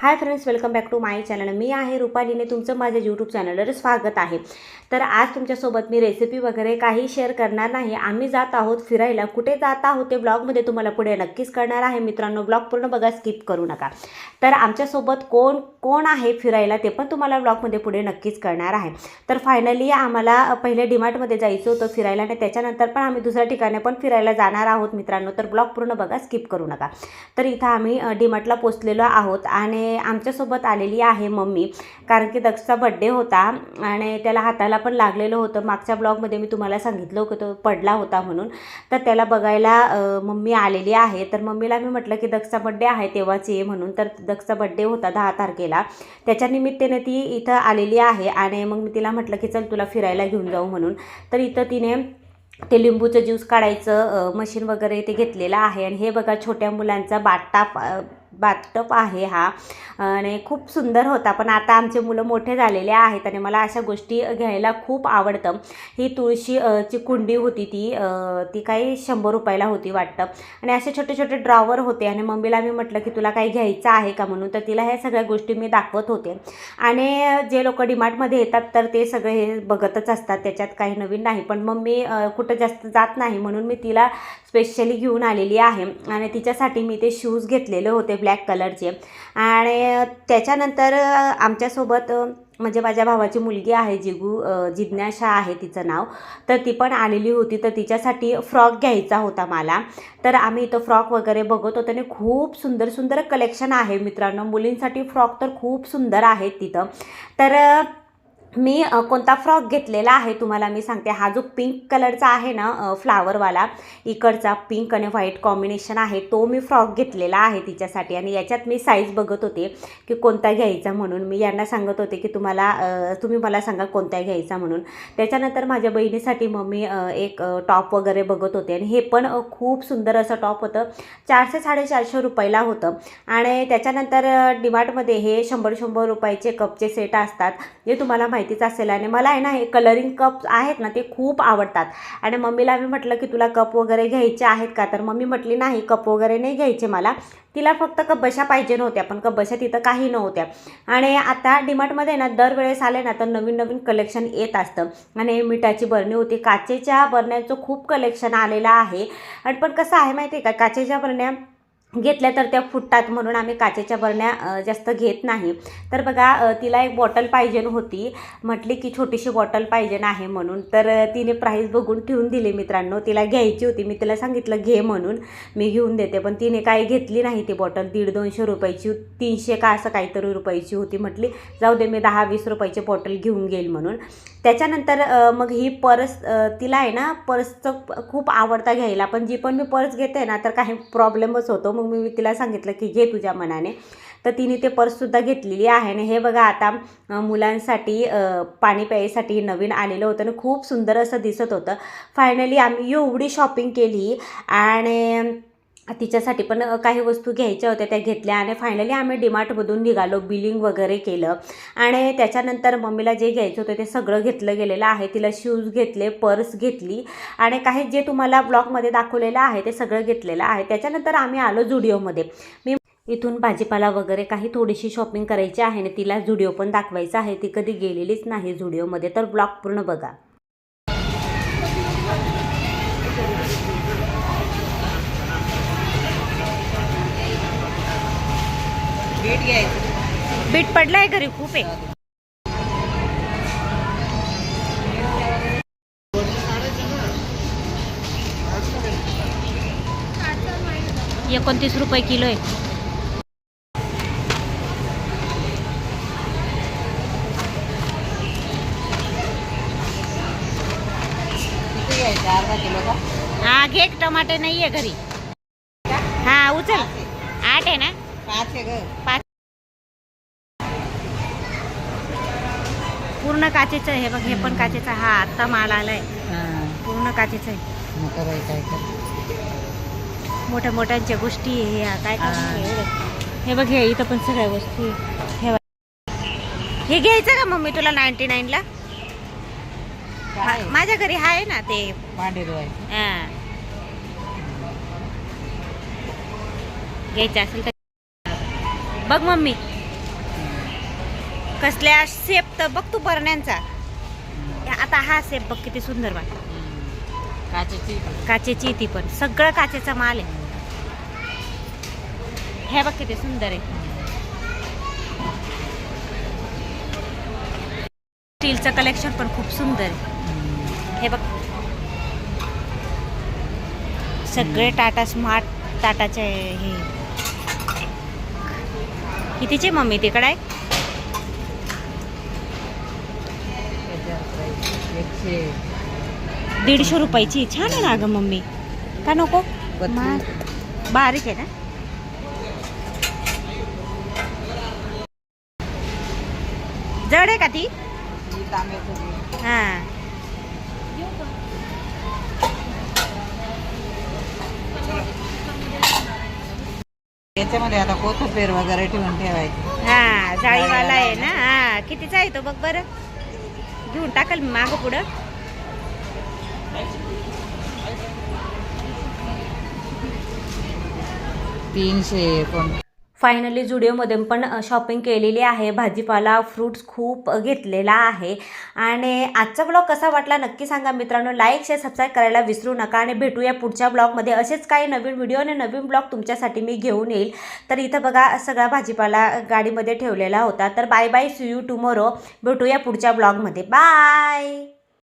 Hi friends welcome back to my channel. मी आहे रुपालीने तुमचं माझ्या यूट्यूब चॅनलवर स्वागत आहे. तर आज तुमच्यासोबत मी रेसिपी वगैरे काही शेअर करणार नाही. आम्ही जात आहोत फिरायला. कुठे जात आहोत ते ब्लॉगमध्ये तुम्हाला पुढे नक्कीच करणार आहे. मित्रांनो ब्लॉग पूर्ण बघा स्किप करू नका. तर आमच्यासोबत कोण कोण आहे फिरायला ते पण तुम्हाला ब्लॉगमध्ये पुढे नक्कीच कळणार आहे. तर फायनली आम्हाला पहिले डिमार्टमध्ये जायचं होतं फिरायला आणि त्याच्यानंतर पण आम्ही दुसऱ्या ठिकाणी पण फिरायला जाणार आहोत मित्रांनो. तर ब्लॉग पूर्ण बघा स्किप करू नका. तर इथं आम्ही डिमार्टला पोचलेलो आहोत आणि आमच्यासोबत आलेली आहे मम्मी. कारण की दक्षचा बड्डे होता आणि त्याला हाताला पण लागलेलं होतं. मागच्या ब्लॉगमध्ये मी तुम्हाला सांगितलं होतं तो पडला होता म्हणून. तर त्याला बघायला मम्मी आलेली आहे. तर मम्मीला मी म्हटलं की दक्षचा बड्डे आहे तेव्हाच ये म्हणून. तर दक्षचा बड्डे होता दहा तारखेला. त्याच्या निमित्ताने ती इथं आलेली आहे आणि मग मी तिला म्हटलं की चल तुला फिरायला घेऊन जाऊ म्हणून. तर इथं तिने ते लिंबूचं ज्यूस काढायचं मशीन वगैरे ते घेतलेलं आहे. आणि हे बघा छोट्या मुलांचा बाटा बाथटप आहे हा. आणि खूप सुंदर होता. पण आता आमचे मुलं मोठे झालेले आहेत आणि मला अशा गोष्टी घ्यायला खूप आवडतं. ही तुळशी ची कुंडी होती ती ती काही शंभर रुपयाला होती वाटतं. आणि असे छोटे छोटे ड्रॉवर होते आणि मम्मीला मी म्हटलं की तुला काही घ्यायचं आहे का म्हणून? तर तिला ह्या सगळ्या गोष्टी मी दाखवत होते. आणि जे लोक डिमार्टमध्ये येतात तर ते सगळे हे बघतच असतात. त्याच्यात काही नवीन नाही. पण मम्मी कुठं जास्त जात नाही म्हणून मी तिला स्पेशली घेऊन आलेली आहे. आणि तिच्यासाठी मी ते शूज घेतलेले होते. ब्लॅक ब्लॅक कलरचे आणि त्याच्यानंतर आमच्यासोबत म्हणजे माझ्या भावाची मुलगी आहे जिगू जिज्ञाशा आहे तिचं नाव. तर ती पण आलेली होती तर तिच्यासाठी फ्रॉक घ्यायचा होता मला. तर आम्ही इथं फ्रॉक वगैरे बघत होतो आणि खूप सुंदर सुंदर कलेक्शन आहे मित्रांनो. मुलींसाठी फ्रॉक तर खूप सुंदर आहेत तिथं. तर मी कोणता फ्रॉक घेतलेला आहे तुम्हाला मी सांगते. हा जो पिंक कलरचा आहे ना फ्लावरवाला इकडचा पिंक आणि व्हाईट कॉम्बिनेशन आहे तो मी फ्रॉक घेतलेला आहे तिच्यासाठी. आणि याच्यात मी साईज बघत होते की कोणता घ्यायचा म्हणून. मी यांना सांगत होते की तुम्हाला तुम्ही मला सांगा कोणता घ्यायचा म्हणून. त्याच्यानंतर माझ्या बहिणीसाठी मग मी एक टॉप वगैरे बघत होते. आणि हे पण खूप सुंदर असं टॉप होतं. चारशे साडेचारशे रुपयाला होतं. आणि त्याच्यानंतर डिमार्टमध्ये डीमार्टमध्ये हे शंभर शंभर रुपयाचे कपचे सेट असतात. जे तुम्हाला माहितीच असेल. आणि मला आहे ना हे कलरिंग कप्स आहेत ना ते खूप आवडतात. आणि मम्मीला मी म्हटलं की तुला कप वगैरे घ्यायचे आहेत का? तर मम्मी म्हटली नाही कप वगैरे नाही घ्यायचे मला. तिला फक्त कबशा पाहिजे नव्हत्या पण कबशा तिथं काही नव्हत्या. आणि आता डीमार्टमध्ये ना दरवेळेस आले ना तर नवीन नवीन कलेक्शन येत असतं. आणि मिठाची बरणी होती. काचेच्या बरण्यांचं खूप कलेक्शन आलेलं आहे. आणि पण कसं आहे माहिती आहे का काचेच्या बरण्या घेतल्या तर त्या फुटतात म्हणून आम्ही काचेच्या बरण्या जास्त घेत नाही. तर बघा तिला एक बॉटल पाहिजे होती. म्हटली की छोटीशी बॉटल पाहिजे आहे म्हणून. तर तिने प्राईस बघून ठेवून दिली मित्रांनो. तिला घ्यायची होती. मी तिला सांगितलं घे म्हणून. मी घेऊन देते. पण तिने काही घेतली नाही ती बॉटल. दीड दोनशे रुपयाची तीनशे का असं काहीतरी रुपयाची होती म्हटली. जाऊ दे मी दहा वीस रुपयाची बॉटल घेऊन घेईल म्हणून. त्याच्यानंतर मग ही पर्स तिला आहे ना पर्सचं खूप आवडता घ्यायला. पण जी पण मी पर्स घेते ना तर काही प्रॉब्लेमच होतो. मग मी तिला सांगितलं की घे तुझ्या मनाने. तर तिने ते पर्ससुद्धा घेतलेली आहे. आणि हे बघा आता मुलांसाठी पाणी प्यायसाठी नवीन आलेलं होतं आणि खूप सुंदर असं दिसत होतं. फायनली आम्ही एवढी शॉपिंग केली आणि तिच्यासाठी पण काही वस्तू घ्यायच्या होत्या त्या घेतल्या आणि फायनली आम्ही डिमार्टमधून निघालो बिलिंग वगैरे केलं. आणि त्याच्यानंतर मम्मीला जे घ्यायचं होतं ते सगळं घेतलं गेलेलं आहे. तिला शूज घेतले पर्स घेतली आणि काही जे तुम्हाला ब्लॉगमध्ये दाखवलेलं आहे ते सगळं घेतलेलं आहे. त्याच्यानंतर आम्ही आलो जुडिओमध्ये. मी इथून भाजीपाला वगैरे काही थोडीशी शॉपिंग करायची आहे आणि तिला झुडिओ पण दाखवायचा आहे. ती कधी गेलेलीच नाही झुडिओमध्ये तर ब्लॉग पूर्ण बघा. बीट घ्यायचं. बीट पडलाय घरी खूप आहे. एकोणतीस रुपये किलो आहे. हा घे टमाटे नाही आहे घरी. हा उचल. पाच पूर्ण काचेचं आहे. हे बघ हे पण काचेचं हा आत्ता माल आलाय. पूर्ण काचेचं आहे. मोठ्या मोठ्यांच्या गोष्टी ह्या. काय हा. हे बघ हे इथं पण सगळ्या वस्तू आहे. हे. हे घ्यायचं का मम्मी तुला नाईन्टी नाईनला? काय? माझ्या घरी आहे ना ते. हा. घ्यायचं असेल तर बघ मम्मी. कसल्या सेप तर बघ तू बरण्यांचा. आता हा सेप बघ किती सुंदर वाटत हम्म. काचेची. काचेची ती पण. सगळं काचेचा माल आहे. हे बघ किती सुंदर आहे. स्टीलचं कलेक्शन पण खूप सुंदर आहे. हे बघ. सगळे टाटा स्मार्ट टाटाचे हे. कितीचे मम्मी? तिकडे? आहे दीडशे रुपयाची. छान आहे ना ग मम्मी. का नको? बारीक आहे ना? जड आहे का ती? ही हा. याच्यामध्ये आता कोथिंबीर वगैरे ठेवून ठेवायची. हा जाळीवाला आहे ना? हा कितीचा आहे तो बघ बरं. घेऊन टाकल मी मागं पुढं. तीनशे पण फायनली जुडिओमध्ये पण शॉपिंग केलेली आहे. भाजीपाला फ्रूट्स खूप घेतलेला आहे. आणि आजचा ब्लॉग कसा वाटला नक्की सांगा मित्रांनो. लाईक शेअर सबस्क्राईब करायला विसरू नका. आणि भेटूया पुढच्या ब्लॉगमध्ये असेच काही नवीन व्हिडिओ आणि नवीन ब्लॉग तुमच्यासाठी मी घेऊन येईल. तर इथं बघा सगळा भाजीपाला गाडीमध्ये ठेवलेला होता. तर bye bye see you tomorrow भेटूया पुढच्या ब्लॉगमध्ये बाय